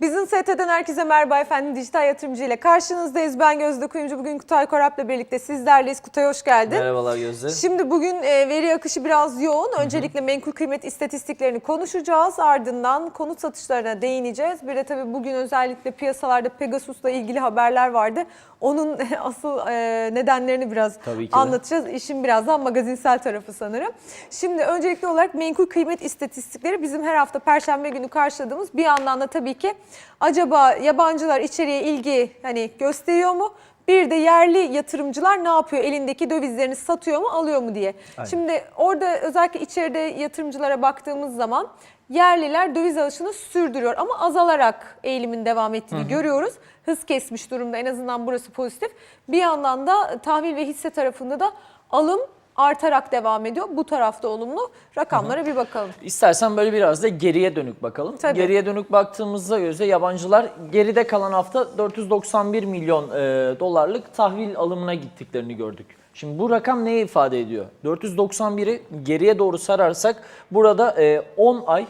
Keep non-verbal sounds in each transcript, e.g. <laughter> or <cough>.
Bizim ST'den herkese merhaba efendim. Dijital yatırımcı ile karşınızdayız. Ben Gözde Kuyumcu. Bugün Kutay Korap'la birlikte sizlerleyiz. Kutay hoş geldin. Merhabalar Gözde. Şimdi bugün e, veri akışı biraz yoğun. Öncelikle menkul kıymet istatistiklerini konuşacağız. Ardından konut satışlarına değineceğiz. Bir de tabii bugün özellikle piyasalarda Pegasus'la ilgili haberler vardı. Onun <laughs> asıl e, nedenlerini biraz anlatacağız. İşin birazdan magazinsel tarafı sanırım. Şimdi öncelikli olarak menkul kıymet istatistikleri bizim her hafta Perşembe günü karşıladığımız bir yandan da tabii ki acaba yabancılar içeriye ilgi hani gösteriyor mu? Bir de yerli yatırımcılar ne yapıyor? Elindeki dövizlerini satıyor mu, alıyor mu diye. Aynen. Şimdi orada özellikle içeride yatırımcılara baktığımız zaman yerliler döviz alışını sürdürüyor ama azalarak eğilimin devam ettiğini görüyoruz. Hız kesmiş durumda en azından burası pozitif. Bir yandan da tahvil ve hisse tarafında da alım artarak devam ediyor. Bu tarafta olumlu. Rakamlara bir bakalım. İstersen böyle biraz da geriye dönük bakalım. Tabii. Geriye dönük baktığımızda Gözde yabancılar geride kalan hafta 491 milyon e, dolarlık tahvil alımına gittiklerini gördük. Şimdi bu rakam neyi ifade ediyor? 491'i geriye doğru sararsak burada e, 10 ay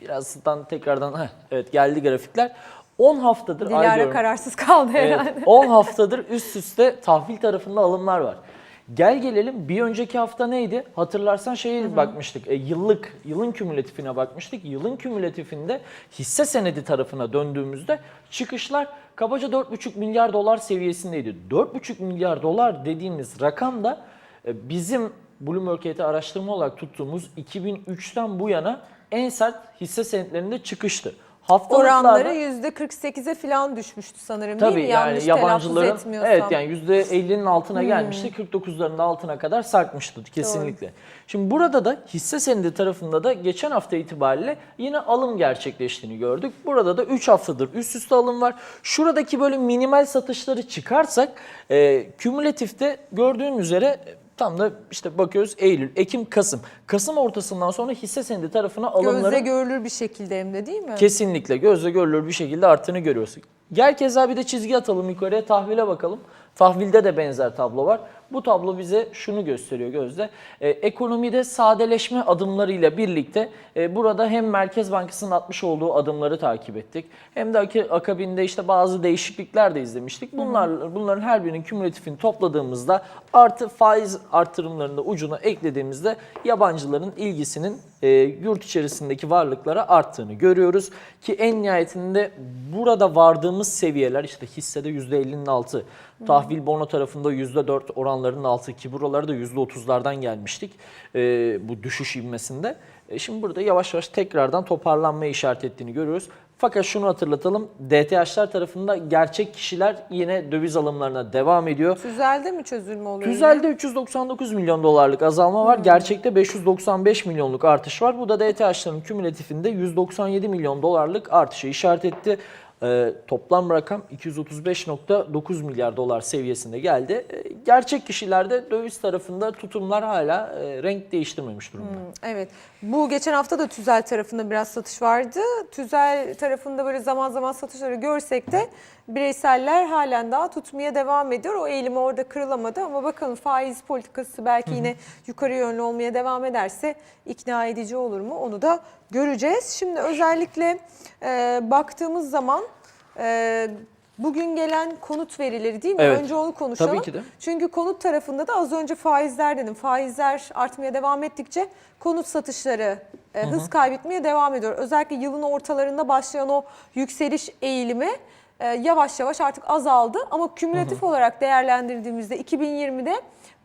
birazdan tekrardan heh, evet geldi grafikler. 10 haftadır Dilara kararsız kaldı Evet, herhalde. 10 haftadır üst üste tahvil tarafında alımlar var. Gel gelelim bir önceki hafta neydi? Hatırlarsan şeye bakmıştık. e, yıllık, yılın kümülatifine bakmıştık. Yılın kümülatifinde hisse senedi tarafına döndüğümüzde çıkışlar kabaca 4,5 milyar dolar seviyesindeydi. 4,5 milyar dolar dediğimiz rakam da e, bizim Bloomberg'e araştırma olarak tuttuğumuz 2003'ten bu yana en sert hisse senetlerinde çıkıştı. Haftalıklarda Oranları %48'e falan düşmüştü sanırım Tabii değil mi? yani Yanlış yabancıların evet yani %50'nin altına gelmişti. 49'ların da altına kadar sarkmıştı kesinlikle. Şimdi burada da hisse senedi tarafında da geçen hafta itibariyle yine alım gerçekleştiğini gördük. Burada da 3 haftadır üst üste alım var. Şuradaki böyle minimal satışları çıkarsak e, kümülatifte gördüğün üzere tam da işte bakıyoruz Eylül, Ekim, Kasım. Kasım ortasından sonra hisse senedi tarafına alımları Gözle görülür bir şekilde hem de değil mi? Kesinlikle gözle görülür bir şekilde arttığını görüyorsun. Gel keza bir de çizgi atalım yukarıya tahvile bakalım. Tahvilde de benzer tablo var. Bu tablo bize şunu gösteriyor gözle. Ee, ekonomide sadeleşme adımlarıyla birlikte e, burada hem Merkez Bankası'nın atmış olduğu adımları takip ettik. Hem de ak- akabinde işte bazı değişiklikler de izlemiştik. Bunlar bunların her birinin kümülatifini topladığımızda artı faiz artırımlarını ucuna eklediğimizde yabancıların ilgisinin e, yurt içerisindeki varlıklara arttığını görüyoruz. Ki en nihayetinde burada vardığımız seviyeler işte hissede %50'nin altı, tahvil bono tarafında %4 oranlarının altı ki buralara da %30'lardan gelmiştik e, bu düşüş ivmesinde. E, şimdi burada yavaş yavaş tekrardan toparlanmaya işaret ettiğini görüyoruz. Fakat şunu hatırlatalım, DTH'lar tarafında gerçek kişiler yine döviz alımlarına devam ediyor. Tüzelde mi çözülme oluyor? yine? Tüzel'de 399 milyon dolarlık azalma var. Gerçekte 595 milyonluk artış var. Bu da DTH'ların kümülatifinde 197 milyon dolarlık artışı işaret etti. Ee, toplam rakam 235.9 milyar dolar seviyesinde geldi. Ee, gerçek kişilerde döviz tarafında tutumlar hala e, renk değiştirmemiş durumda. Evet. Bu geçen hafta da Tüzel tarafında biraz satış vardı. Tüzel tarafında böyle zaman zaman satışları görsek de bireyseller halen daha tutmaya devam ediyor. O eğilimi orada kırılamadı ama bakalım faiz politikası belki yine yukarı yönlü olmaya devam ederse ikna edici olur mu onu da göreceğiz. Şimdi özellikle e, baktığımız zaman e, bugün gelen konut verileri değil mi? Evet. Önce onu konuşalım. Tabii ki de. Çünkü konut tarafında da az önce faizler dedim. Faizler artmaya devam ettikçe konut satışları e, hız kaybetmeye devam ediyor. Özellikle yılın ortalarında başlayan o yükseliş eğilimi e, yavaş yavaş artık azaldı. Ama kümülatif olarak değerlendirdiğimizde 2020'de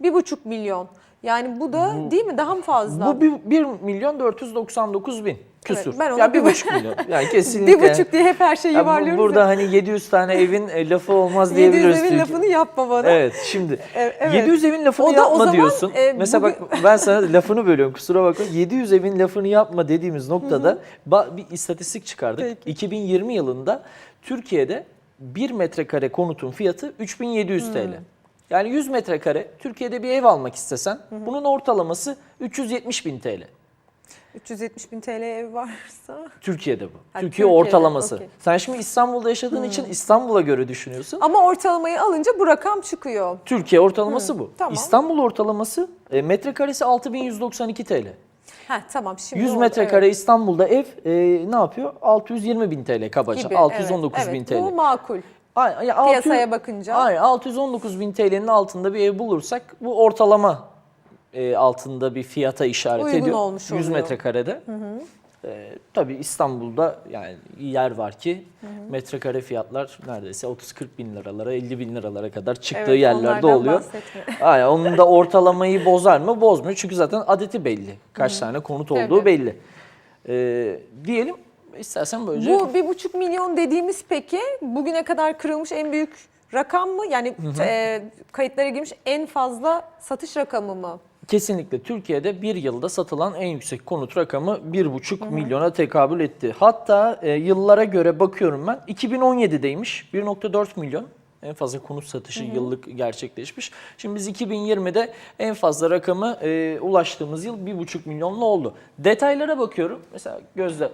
1,5 milyon. Yani bu da değil mi daha mı fazla? Bu 1 milyon 499 bin küsur. ben onu yani bir- 1,5 milyon. Yani <laughs> kesinlikle. bir buçuk diye hep her şeyi Ya bu- yuvarlıyoruz. burada ya. hani 700 tane evin e, lafı olmaz 700 <laughs> diyebiliriz. evin Türkiye- lafını yapma bana. Evet şimdi E- evet. 700 evin lafını O da o yapma zaman, diyorsun. e, Mesela bugün- bak ben sana lafını bölüyorum kusura bakma. 700 evin lafını yapma dediğimiz noktada bir istatistik çıkardık. Peki. 2020 yılında Türkiye'de 1 metrekare konutun fiyatı 3700 Hmm. TL. Yani 100 metrekare Türkiye'de bir ev almak istesen bunun ortalaması 370 bin TL. 370 bin TL ev varsa. Türkiye'de bu. Ha, Türkiye Türkiye'de, ortalaması. okey. Sen şimdi İstanbul'da yaşadığın için İstanbul'a göre düşünüyorsun. Ama ortalamayı alınca bu rakam çıkıyor. Türkiye ortalaması bu. tamam. İstanbul ortalaması e, metrekaresi 6192 TL. Heh, tamam şimdi 100 oldu, metrekare evet. İstanbul'da ev e, ne yapıyor? 620 bin TL kabaca. Gibi, 619 evet, bin evet, TL. Bu makul. Ay- ya Piyasaya 600 bakınca. Aynen 619 bin TL'nin altında bir ev bulursak bu ortalama e, altında bir fiyata işaret Uygun ediyor. olmuş 100 oluyor. metrekarede. E, tabii İstanbul'da yani yer var ki metrekare fiyatlar neredeyse 30-40 bin liralara 50 bin liralara kadar çıktığı Evet, yerlerde oluyor. Aynen, onun da ortalamayı bozar mı? Bozmuyor. Çünkü zaten adeti belli. Kaç tane konut olduğu Tabii. belli. E, diyelim istersen böylece... Bu bir buçuk milyon dediğimiz peki bugüne kadar kırılmış en büyük rakam mı? Yani e, kayıtlara girmiş en fazla satış rakamı mı? Kesinlikle Türkiye'de bir yılda satılan en yüksek konut rakamı 1,5 milyona tekabül etti. Hatta e, yıllara göre bakıyorum ben 2017'deymiş 1,4 milyon en fazla konut satışı yıllık gerçekleşmiş. Şimdi biz 2020'de en fazla rakamı e, ulaştığımız yıl 1,5 milyonla oldu. Detaylara bakıyorum. Mesela gözle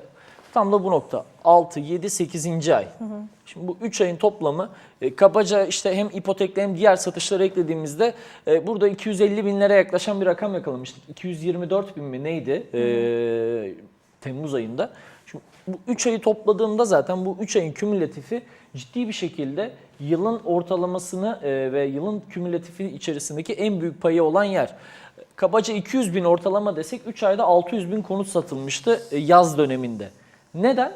tam da bu nokta 6, 7, 8. ay. Şimdi bu 3 ayın toplamı e, kabaca işte hem ipotekle hem diğer satışları eklediğimizde e, burada 250 binlere yaklaşan bir rakam yakalamıştık. 224 bin mi neydi e, Temmuz ayında. Şimdi bu 3 ayı topladığımda zaten bu 3 ayın kümülatifi ciddi bir şekilde yılın ortalamasını e, ve yılın kümülatifi içerisindeki en büyük payı olan yer. Kabaca 200 bin ortalama desek 3 ayda 600 bin konut satılmıştı e, yaz döneminde. Neden?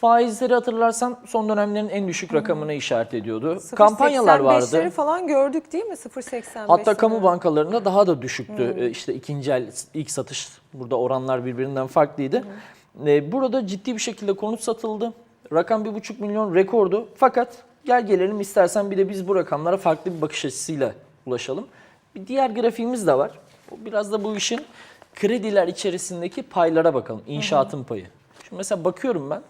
Faizleri hatırlarsan son dönemlerin en düşük rakamına işaret ediyordu. Kampanyalar 0.85'leri vardı. falan gördük değil mi? 0.85. Hatta kamu bankalarında daha da düşüktü. Ee, İşte ikinci el ilk satış burada oranlar birbirinden farklıydı. Ee, Burada ciddi bir şekilde konut satıldı. Rakam 1,5 milyon rekordu. Fakat gel gelelim istersen bir de biz bu rakamlara farklı bir bakış açısıyla ulaşalım. Bir diğer grafiğimiz de var. Biraz da bu işin krediler içerisindeki paylara bakalım. İnşaatın payı. Şimdi mesela bakıyorum ben.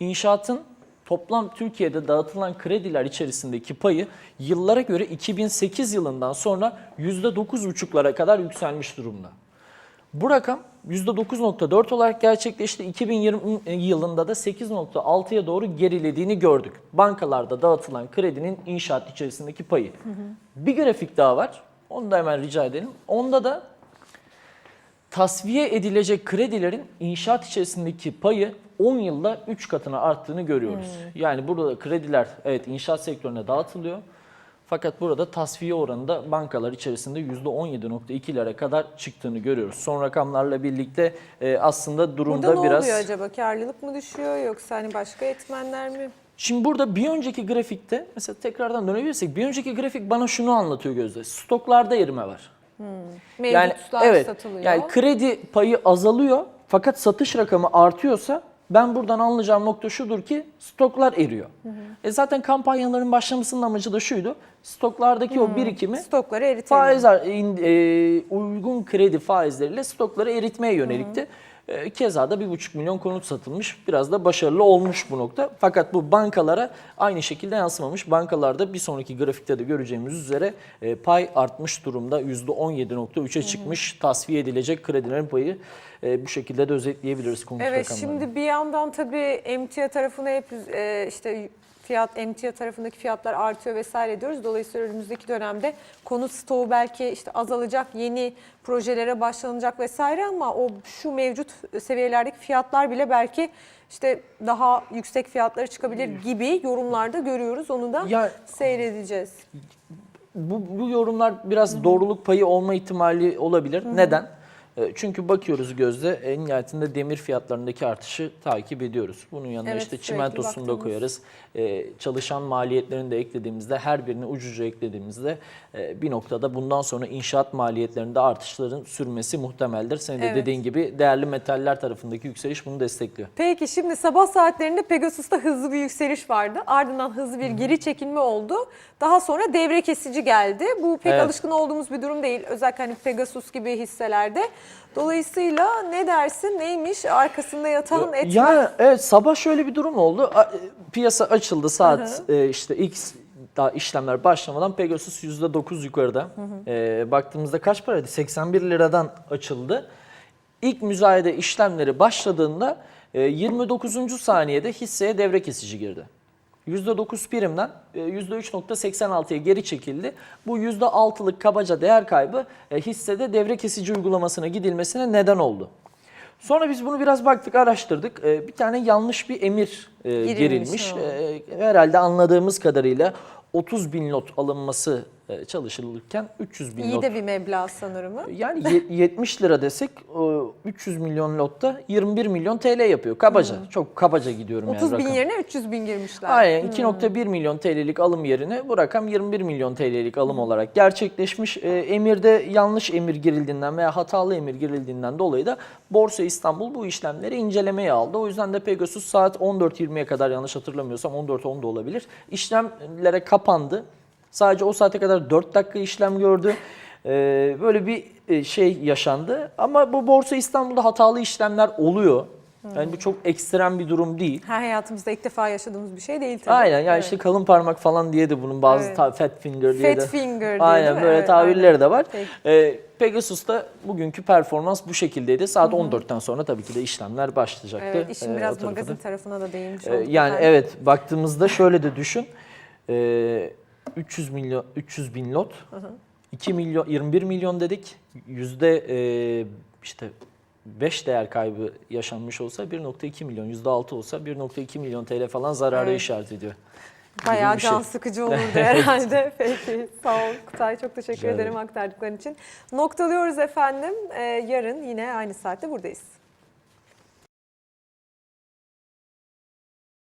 İnşaatın toplam Türkiye'de dağıtılan krediler içerisindeki payı yıllara göre 2008 yılından sonra %9,5'lara kadar yükselmiş durumda. Bu rakam %9.4 olarak gerçekleşti. 2020 yılında da 8.6'ya doğru gerilediğini gördük. Bankalarda dağıtılan kredinin inşaat içerisindeki payı. Bir grafik daha var. Onu da hemen rica edelim. Onda da tasfiye edilecek kredilerin inşaat içerisindeki payı 10 yılda 3 katına arttığını görüyoruz. Yani burada krediler evet inşaat sektörüne dağıtılıyor. Fakat burada tasfiye oranı da bankalar içerisinde %17.2'lere kadar çıktığını görüyoruz. Son rakamlarla birlikte e, aslında durumda Burada ne biraz... oluyor acaba? Karlılık mı düşüyor yoksa hani başka etmenler mi? Şimdi burada bir önceki grafikte mesela tekrardan dönebilirsek bir önceki grafik bana şunu anlatıyor Gözde. Stoklarda erime var. Mevcutlar evet, satılıyor. Yani kredi payı azalıyor fakat satış rakamı artıyorsa ben buradan anlayacağım nokta şudur ki stoklar eriyor. E zaten kampanyaların başlamasının amacı da şuydu. Stoklardaki o birikimi Stokları eritelim. faizler in- e, uygun kredi faizleriyle stokları eritmeye yönelikti. E, keza da 1,5 milyon konut satılmış. Biraz da başarılı olmuş bu nokta. Fakat bu bankalara aynı şekilde yansımamış. Bankalarda bir sonraki grafikte de göreceğimiz üzere e, pay artmış durumda. %17.3'e çıkmış. Tasfiye edilecek kredilerin payı e, bu şekilde de özetleyebiliriz konut Evet rakamlarını. şimdi bir yandan tabii emtia tarafına hep e, işte fiyat emtia tarafındaki fiyatlar artıyor vesaire diyoruz. Dolayısıyla önümüzdeki dönemde konut stoğu belki işte azalacak, yeni projelere başlanacak vesaire ama o şu mevcut seviyelerdeki fiyatlar bile belki işte daha yüksek fiyatlara çıkabilir gibi yorumlarda görüyoruz. Onu da Ya- seyredeceğiz. bu, bu yorumlar biraz doğruluk payı olma ihtimali olabilir. Neden? E, Çünkü bakıyoruz gözle en nihayetinde demir fiyatlarındaki artışı takip ediyoruz. Bunun yanına Evet, işte çimentosunu da koyarız. E, çalışan maliyetlerini de eklediğimizde her birini ucuca eklediğimizde e, bir noktada bundan sonra inşaat maliyetlerinde artışların sürmesi muhtemeldir. Senin de Evet. dediğin gibi değerli metaller tarafındaki yükseliş bunu destekliyor. Peki şimdi sabah saatlerinde Pegasus'ta hızlı bir yükseliş vardı. Ardından hızlı bir geri çekilme oldu. Daha sonra devre kesici geldi. Bu pek Evet. alışkın olduğumuz bir durum değil. Özellikle hani Pegasus gibi hisselerde. Dolayısıyla ne dersin neymiş arkasında yatan etmen? Yani evet sabah şöyle bir durum oldu. E, Piyasa açıldı saat e, işte X daha işlemler başlamadan Pegasus %9 yukarıda. E, baktığımızda kaç paraydı? 81 liradan açıldı. İlk müzayede işlemleri başladığında e, 29. saniyede hisseye devre kesici girdi. %9 primden e, %3.86'ya geri çekildi. Bu %6'lık kabaca değer kaybı e, hissede devre kesici uygulamasına gidilmesine neden oldu. Sonra biz bunu biraz baktık, araştırdık. E, Bir tane yanlış bir emir e, Girilmiş, gerilmiş. ha. Herhalde anladığımız kadarıyla 30 bin lot alınması çalışılırken 300 bin İyi lot de bir meblağ sanırım. yani ye- <laughs> 70 lira desek o 300 milyon lotta 21 milyon TL yapıyor. Kabaca. Çok kabaca gidiyorum 30 yani bin rakam. yerine 300 bin girmişler. Aynen 2.1 milyon TL'lik alım yerine bu rakam 21 milyon TL'lik alım olarak gerçekleşmiş. Ee, emirde yanlış emir girildiğinden veya hatalı emir girildiğinden dolayı da Borsa İstanbul bu işlemleri incelemeye aldı. O yüzden de Pegasus saat 14.20'ye kadar yanlış hatırlamıyorsam 14.10 da olabilir. İşlemlere kapandı. Sadece o saate kadar 4 dakika işlem gördü. Ee, böyle bir e, şey yaşandı. Ama bu Borsa İstanbul'da hatalı işlemler oluyor. Yani bu çok ekstrem bir durum değil. Her hayatımızda ilk defa yaşadığımız bir şey değil tabii. Aynen yani Evet. işte kalın parmak falan diye de bunun bazı Evet. fat finger diye Fat de. finger diye Aynen değil böyle Evet, tabirleri aynen. de var. Ee, Pegasus'ta bugünkü performans bu şekildeydi. Saat 14'ten sonra tabii ki de işlemler başlayacaktı. Evet, işin Ee, biraz magazin da. tarafına da değinmiş Ee, olduk. yani efendim. evet baktığımızda şöyle de düşün. Ee, 300 milyon 300 bin lot. 2 milyon 21 milyon dedik. Yüzde e, işte 5 değer kaybı yaşanmış olsa 1.2 milyon, yüzde 6 olsa 1.2 milyon TL falan zarara Evet. işaret ediyor. Bayağı şey. can sıkıcı olurdu <laughs> herhalde. Peki sağ ol Kutay çok teşekkür Rica ederim ederim. aktardıkların için. Noktalıyoruz efendim. Ee, yarın yine aynı saatte buradayız.